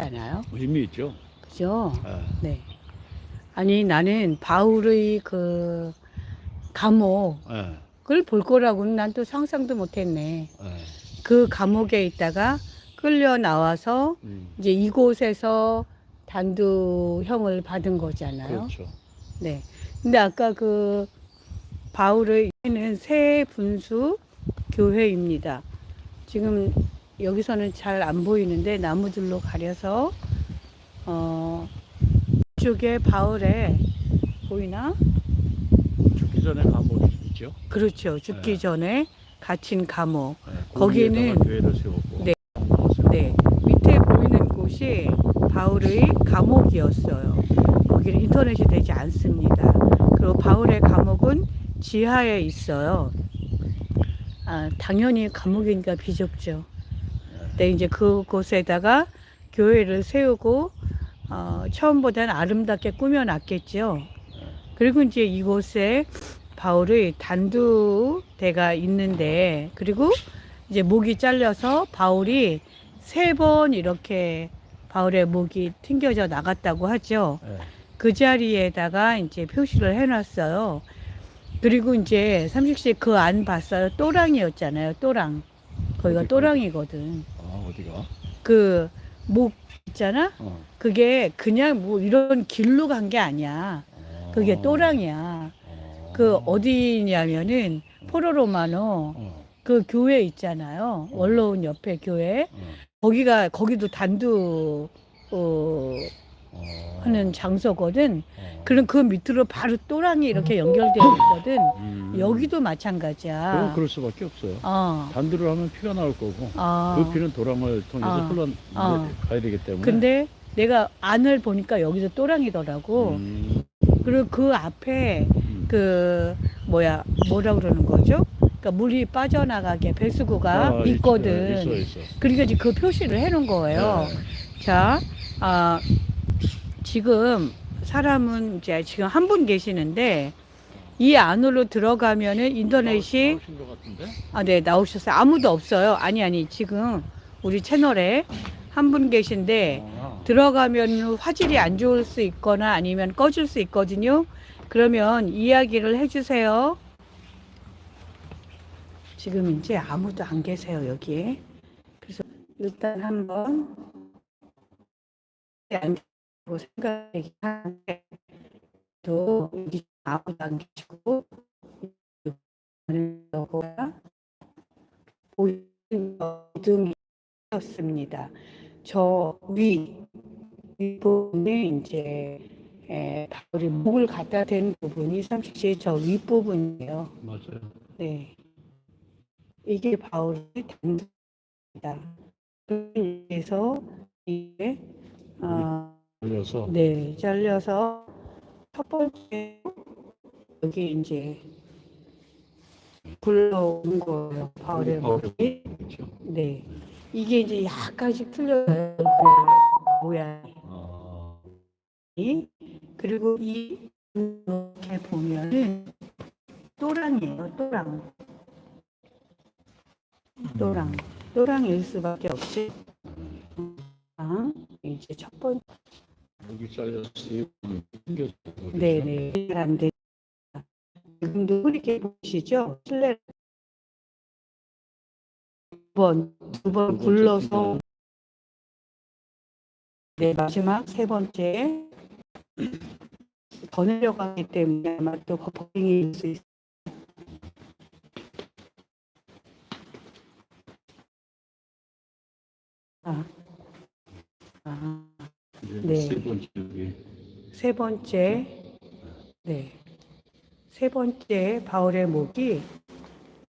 않아요? 의미 있죠. 그죠? 예. 네. 아니 나는 바울의 그 감옥을 예. 볼 거라고는 난 또 상상도 못했네. 예. 그 감옥에 있다가 끌려 나와서 음. 이제 이곳에서 단두형을 받은 거잖아요. 그렇죠. 네. 근데 아까 그 바울의 는 새 분수 교회입니다. 지금 여기서는 잘 안 보이는데 나무들로 가려서 어 이쪽에 바울의 보이나? 죽기 전에 감옥이 있죠. 그렇죠. 죽기 네. 전에 갇힌 감옥. 예. 거기에는- 거기에다가 교회를 세웠고. 네. 네. 밑에 보이는 곳이 바울의 감옥이었어요. 거기는 인터넷이 되지 않습니다. 그리고 바울의 감옥은 지하에 있어요. 아, 당연히 감옥이니까 비좁죠. 근데 이제 그곳에다가 교회를 세우고 어, 처음보다는 아름답게 꾸며놨겠죠. 그리고 이제 이곳에 바울의 단두대가 있는데 그리고 이제 목이 잘려서 바울이 세 번 이렇게 바울의 목이 튕겨져 나갔다고 하죠. 예. 그 자리에다가 이제 표시를 해놨어요. 그리고 이제 삼식씨 그 안 봤어요. 또랑이었잖아요. 또랑. 거기가? 또랑이거든. 아 어디가? 그 목 있잖아. 어. 그게 그냥 뭐 이런 길로 간 게 아니야. 그게 아. 또랑이야. 아. 그 어디냐면은 포로로마노 어. 그 교회 있잖아요. 원로원 옆에 교회. 어. 거기가 거기도 단두 어, 어. 하는 장소거든. 어. 그럼 그 밑으로 바로 또랑이 이렇게 연결되어 있거든. 음. 여기도 그럼 마찬가지야. 그럴 수밖에 없어요. 어. 단두를 하면 피가 나올 거고 어. 그 피는 도랑을 통해서 어. 흘러 어. 가야 되기 때문에. 근데 내가 안을 보니까 여기서 또랑이더라고. 음. 그리고 그 앞에 음. 그 뭐야 뭐라 그러는 거죠? 그러니까 물이 빠져나가게 배수구가 아, 있거든. 있어 있어. 그러니까 이제 그 표시를 해놓은 거예요. 네. 자, 아, 지금 사람은 이제 지금 한 분 계시는데 이 안으로 들어가면은 인터넷이 나오신 것 같은데? 아, 네, 나오셨어요. 아무도 없어요. 아니, 아니, 지금 우리 채널에 한 분 계신데 아. 들어가면 화질이 안 좋을 수 있거나 아니면 꺼질 수 있거든요. 그러면 이야기를 해주세요. 지금 이제 아무도 안 계세요, 여기에. 그래서 일단 한번 하는데 또 여기 아무도 안 계시고 여기가 보이는 어둠이 었습니다. 저 위, 윗부분에 이제 에, 바울이 목을 갖다 댄 부분이 삼식시의 저 윗부분이에요. 맞아요. 네. 이게 바울의 단두입니다. 그래서 이게 어, 올려서 네, 잘려서 첫 번째 여기 이제 굴러온 거예요. 바울의 목이. 네. 이게 이제 약간씩 틀려요. 모양이. 아. 그리고 이 이렇게 보면은 또랑이에요. 또랑. 또랑. 또랑일 수밖에 없지. 아, 이제 첫 번째. 여기 잘려서 튕겨져. 네네. 안 돼. 지금도 흐리게 보시죠? 실내 두번, 두번 굴러서 네, 마지막 세 번째 더 내려가기 때문에 아마 또 버퍼링일 수 있어요. 아, 아, 네. 세 번째 세 번째, 네. 세 번째 바울의 목이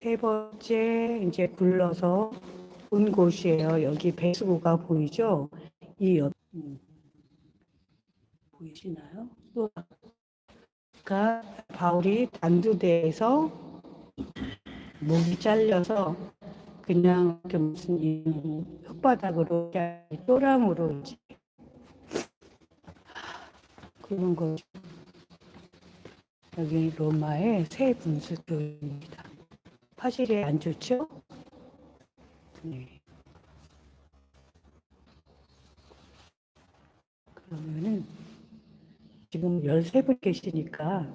세 번째 이제 굴러서 온 곳이에요. 여기 배수구가 보이죠? 이 옆, 음. 보이시나요? 또 아까 바울이 단두대에서 목이 잘려서 그냥 그 무슨 이 흙바닥으로 또랑으로 이제 그런 거죠. 여기 로마의 새 분수교입니다. 화질이 안 좋죠? 네. 그러면은 지금 13분 계시니까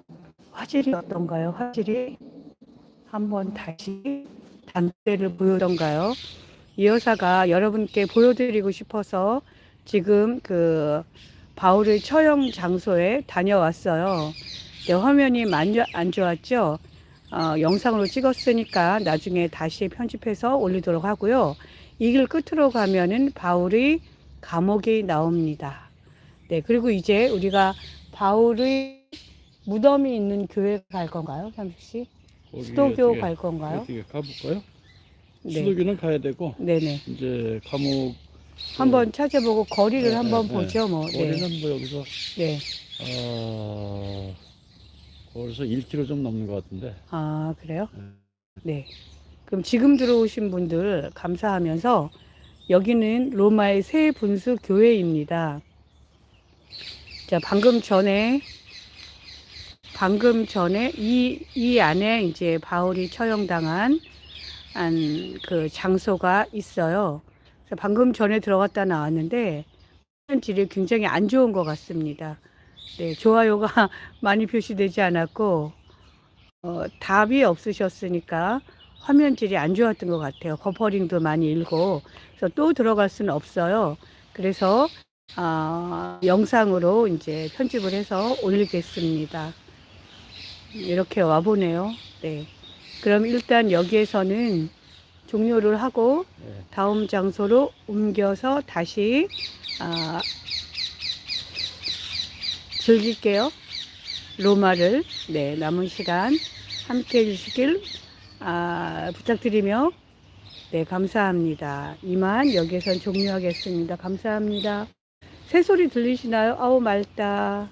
화질이 어떤가요? 화질이 한번 다시 단대를 보여던가요? 이 여사가 여러분께 보여드리고 싶어서 지금 그 바울의 처형 장소에 다녀왔어요. 네, 화면이 안 좋았죠? 어, 영상으로 찍었으니까 나중에 다시 편집해서 올리도록 하고요. 이 길 끝으로 가면은 바울의 감옥이 나옵니다. 네, 그리고 이제 우리가 바울의 무덤이 있는 교회 갈 건가요, 삼식 씨? 수도교 어떻게- 갈 건가요? 어떻게 가볼까요? 네, 수도교는 가야 되고 네네. 이제 감옥 한번 찾아보고 거리를 네, 한번 네, 보죠, 뭐. 네, 거리는 뭐 여기서 네. 아 거기서 1km 좀 넘는 것 같은데. 아, 그래요? 네. 네. 그럼 지금 들어오신 분들 감사하면서 여기는 로마의 새 분수 교회입니다. 자, 방금 전에 방금 전에 이, 이 안에 이제 바울이 처형당한 한그 장소가 있어요. 방금 전에 들어갔다 나왔는데 화면질이 굉장히 안 좋은 것 같습니다. 네, 좋아요가 많이 표시되지 않았고 어, 답이 없으셨으니까 화면질이 안 좋았던 것 같아요. 버퍼링도 많이 일고 그래서 또 들어갈 수는 없어요. 그래서 아, 영상으로 이제 편집을 해서 올리겠습니다. 이렇게 와 보네요. 네. 그럼 일단 여기에서는 종료를 하고 네. 다음 장소로 옮겨서 다시 아, 즐길게요. 로마를 네 남은 시간 함께 해주시길 아, 부탁드리며 네 감사합니다. 이만 여기선 종료하겠습니다. 감사합니다. 새소리 들리시나요? 아우 맑다.